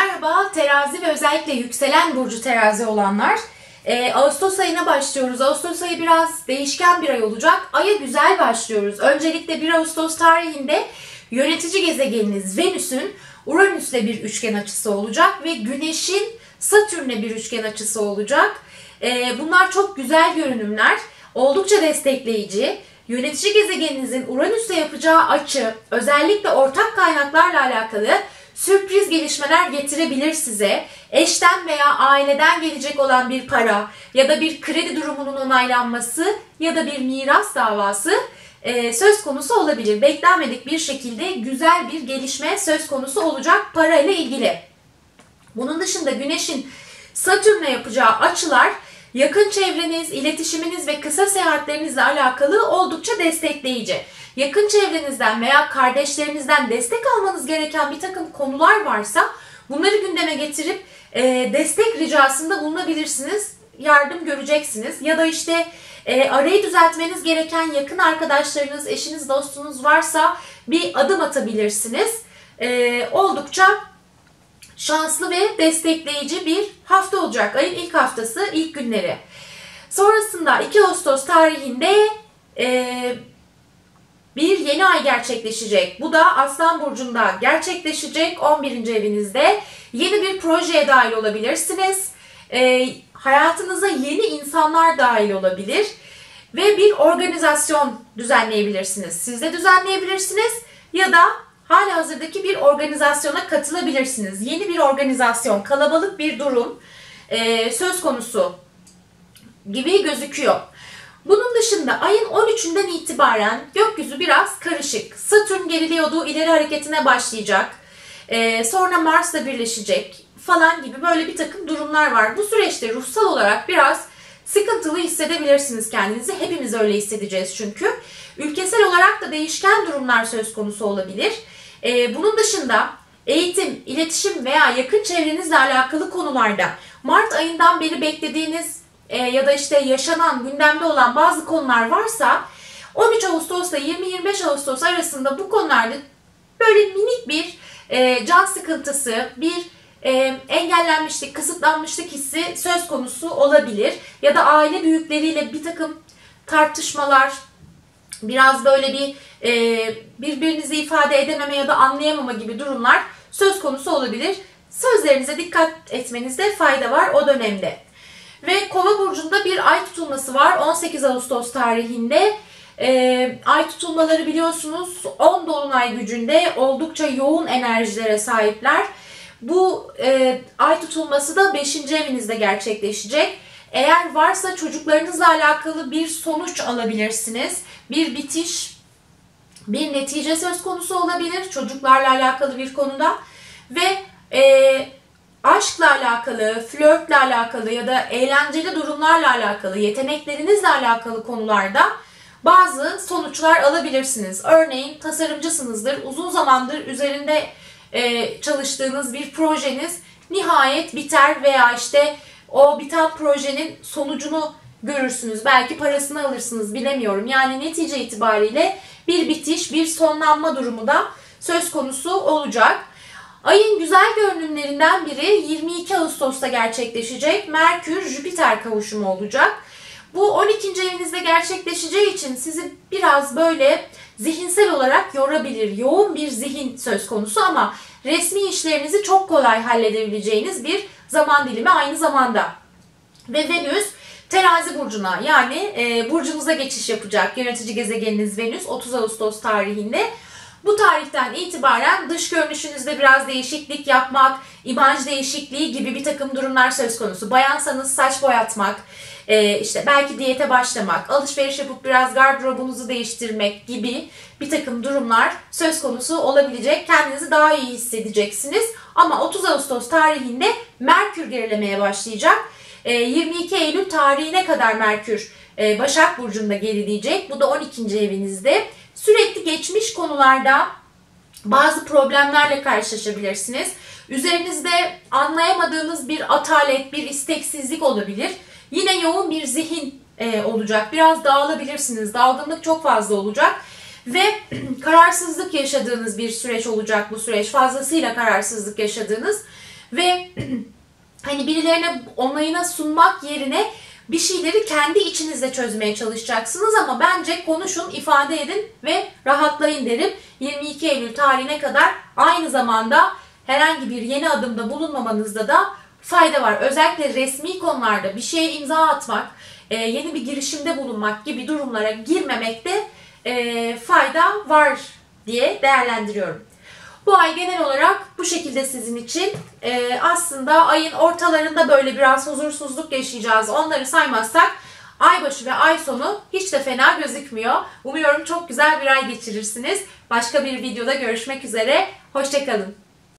Merhaba terazi ve özellikle yükselen burcu terazi olanlar. Ee, Ağustos ayına başlıyoruz. Ağustos ayı biraz değişken bir ay olacak. Aya güzel başlıyoruz. Öncelikle 1 Ağustos tarihinde yönetici gezegeniniz Venüs'ün Uranüs'le bir üçgen açısı olacak ve Güneş'in Satürn'le bir üçgen açısı olacak. Ee, bunlar çok güzel görünümler. Oldukça destekleyici. Yönetici gezegeninizin Uranüs'le yapacağı açı özellikle ortak kaynaklarla alakalı sürpriz gelişmeler getirebilir size. Eşten veya aileden gelecek olan bir para ya da bir kredi durumunun onaylanması ya da bir miras davası e, söz konusu olabilir. Beklenmedik bir şekilde güzel bir gelişme söz konusu olacak para ile ilgili. Bunun dışında Güneş'in Satürn'e yapacağı açılar yakın çevreniz, iletişiminiz ve kısa seyahatlerinizle alakalı oldukça destekleyici yakın çevrenizden veya kardeşlerinizden destek almanız gereken bir takım konular varsa bunları gündeme getirip e, destek ricasında bulunabilirsiniz. Yardım göreceksiniz. Ya da işte e, arayı düzeltmeniz gereken yakın arkadaşlarınız, eşiniz, dostunuz varsa bir adım atabilirsiniz. E, oldukça şanslı ve destekleyici bir hafta olacak. Ayın ilk haftası, ilk günleri. Sonrasında 2 Ağustos tarihinde e, bir yeni ay gerçekleşecek. Bu da Aslan Burcu'nda gerçekleşecek 11. evinizde. Yeni bir projeye dahil olabilirsiniz. E, hayatınıza yeni insanlar dahil olabilir. Ve bir organizasyon düzenleyebilirsiniz. Siz de düzenleyebilirsiniz ya da hali hazırdaki bir organizasyona katılabilirsiniz. Yeni bir organizasyon, kalabalık bir durum e, söz konusu gibi gözüküyor. Bunun dışında ayın 13'ünden itibaren gökyüzü biraz karışık. Satürn geriliyordu, ileri hareketine başlayacak. Ee, sonra Mars'la birleşecek falan gibi böyle bir takım durumlar var. Bu süreçte ruhsal olarak biraz sıkıntılı hissedebilirsiniz kendinizi. Hepimiz öyle hissedeceğiz çünkü. Ülkesel olarak da değişken durumlar söz konusu olabilir. Ee, bunun dışında eğitim, iletişim veya yakın çevrenizle alakalı konularda Mart ayından beri beklediğiniz e, ya da işte yaşanan, gündemde olan bazı konular varsa 13 Ağustos ile 20-25 Ağustos arasında bu konularda böyle minik bir e, can sıkıntısı, bir e, engellenmişlik, kısıtlanmışlık hissi söz konusu olabilir. Ya da aile büyükleriyle bir takım tartışmalar, biraz böyle bir e, birbirinizi ifade edememe ya da anlayamama gibi durumlar söz konusu olabilir. Sözlerinize dikkat etmenizde fayda var o dönemde. Ve Kova burcunda bir ay tutulması var 18 Ağustos tarihinde. E, ay tutulmaları biliyorsunuz 10 dolunay gücünde oldukça yoğun enerjilere sahipler. Bu e, ay tutulması da 5. evinizde gerçekleşecek. Eğer varsa çocuklarınızla alakalı bir sonuç alabilirsiniz. Bir bitiş, bir netice söz konusu olabilir çocuklarla alakalı bir konuda. Ve e, aşkla alakalı, flörtle alakalı ya da eğlenceli durumlarla alakalı, yeteneklerinizle alakalı konularda bazı sonuçlar alabilirsiniz. Örneğin tasarımcısınızdır, uzun zamandır üzerinde e, çalıştığınız bir projeniz nihayet biter veya işte o biten projenin sonucunu görürsünüz. Belki parasını alırsınız bilemiyorum. Yani netice itibariyle bir bitiş, bir sonlanma durumu da söz konusu olacak. Ayın güzel görünümlerinden biri 22 Ağustos'ta gerçekleşecek Merkür-Jüpiter kavuşumu olacak. Bu 12. evinizde gerçekleşeceği için sizi biraz böyle zihinsel olarak yorabilir. Yoğun bir zihin söz konusu ama resmi işlerinizi çok kolay halledebileceğiniz bir zaman dilimi aynı zamanda. Ve Venüs terazi burcuna yani e, burcunuza geçiş yapacak yönetici gezegeniniz Venüs 30 Ağustos tarihinde. Bu tarihten itibaren dış görünüşünüzde biraz değişiklik yapmak, imaj değişikliği gibi bir takım durumlar söz konusu. Bayansanız saç boyatmak, e, işte belki diyete başlamak, alışveriş yapıp biraz gardırobunuzu değiştirmek gibi bir takım durumlar söz konusu olabilecek. Kendinizi daha iyi hissedeceksiniz. Ama 30 Ağustos tarihinde Merkür gerilemeye başlayacak. 22 e, Eylül tarihine kadar Merkür e, Başak Burcu'nda gerileyecek. Bu da 12. evinizde. Sürekli geçmiş konularda bazı problemlerle karşılaşabilirsiniz. Üzerinizde anlayamadığınız bir atalet, bir isteksizlik olabilir. Yine yoğun bir zihin e, olacak. Biraz dağılabilirsiniz. Dalgınlık çok fazla olacak. Ve kararsızlık yaşadığınız bir süreç olacak bu süreç. Fazlasıyla kararsızlık yaşadığınız. Ve hani birilerine onayına sunmak yerine bir şeyleri kendi içinizde çözmeye çalışacaksınız ama bence konuşun, ifade edin ve rahatlayın derim. 22 Eylül tarihine kadar aynı zamanda herhangi bir yeni adımda bulunmamanızda da fayda var. Özellikle resmi konularda bir şeye imza atmak, e, yeni bir girişimde bulunmak gibi durumlara girmemekte e, fayda var diye değerlendiriyorum. Bu ay genel olarak bu şekilde sizin için. Ee, aslında ayın ortalarında böyle biraz huzursuzluk yaşayacağız. Onları saymazsak ay başı ve ay sonu hiç de fena gözükmüyor. Umuyorum çok güzel bir ay geçirirsiniz. Başka bir videoda görüşmek üzere. Hoşçakalın.